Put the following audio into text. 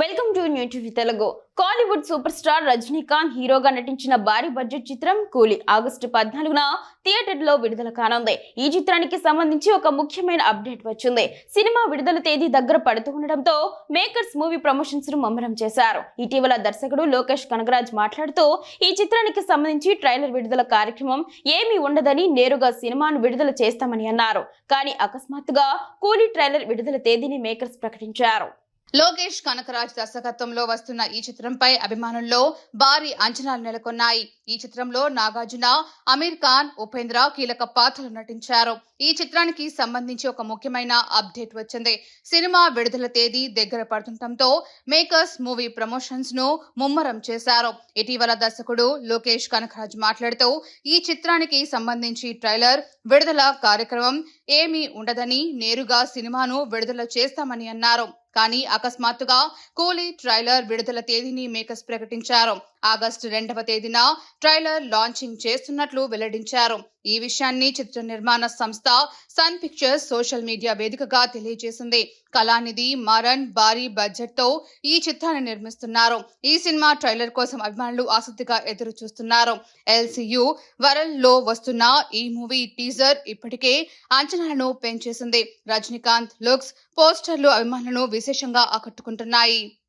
Welcome to new TV Telugu. Kollywood super star Rajinikanth హీరోగా నటించిన భారీ బడ్జెట్ చిత్రం కూలీ ఆగస్టు పద్నాలుగున థియేటర్లో విడుదల కానుంది. ఈ చిత్రానికి సంబంధించి ఒక ముఖ్యమైన అప్డేట్ వచ్చింది. సినిమా విడుదల తేదీ దగ్గర పడుతూ ఉండడంతో మేకర్స్ మూవీ ప్రమోషన్స్ను ముమ్మరం చేశారు. ఇటీవల దర్శకుడు లోకేష్ కనగరాజ్ మాట్లాడుతూ ఈ చిత్రానికి సంబంధించి ట్రైలర్ విడుదల కార్యక్రమం ఏమీ ఉండదని నేరుగా సినిమాను విడుదల చేస్తామని అన్నారు. కానీ అకస్మాత్తుగా కూలీ ట్రైలర్ విడుదల తేదీని మేకర్స్ ప్రకటించారు. లోకేష్ కనకరాజ్ దర్శకత్వంలో వస్తున్న ఈ చిత్రంపై అభిమానుల్లో భారీ అంచనాలు నెలకొన్నాయి. ఈ చిత్రంలో నాగార్జున అమీర్ ఖాన్ ఉపేంద్ర కీలక పాత్రలు నటించారు. ఈ చిత్రానికి సంబంధించి ఒక ముఖ్యమైన అప్డేట్ వచ్చింది. సినిమా విడుదల తేదీ దగ్గర పడుతుండటంతో మేకర్స్ మూవీ ప్రమోషన్స్ను ముమ్మరం చేశారు. ఇటీవల దర్శకుడు లోకేష్ కనకరాజ్ మాట్లాడుతూ ఈ చిత్రానికి సంబంధించి ట్రైలర్ విడుదల కార్యక్రమం ఏమీ ఉండదని నేరుగా సినిమాను విడుదల చేస్తామని అన్నారు. కానీ అకస్మాత్తుగా కూలీ ట్రైలర్ విడుదల తేదీని మేకర్స్ ప్రకటించారు. ఆగస్టు రెండవ తేదీన ట్రైలర్ లాంచింగ్ చేస్తున్నట్లు వెల్లడించారు. ఈ విషయాన్ని చిత్ర నిర్మాణ సంస్థ సన్ పిక్చర్స్ సోషల్ మీడియా వేదికగా తెలియజేసింది. కళానిధి మరణ్ భారీ బడ్జెట్తో ఈ చిత్రాన్ని నిర్మిస్తున్నారు. ఈ సినిమా ట్రైలర్ కోసం అభిమానులు ఆసక్తిగా ఎదురు చూస్తున్నారు ఎల్సియు వరల్డ్లో వస్తున్న ఈ మూవీ టీజర్ ఇప్పటికే అంచనాలను పెంచేసింది. రజనీకాంత్ లుక్స్ పోస్టర్లు అభిమానులను విశేషంగా ఆకట్టుకుంటున్నాయి.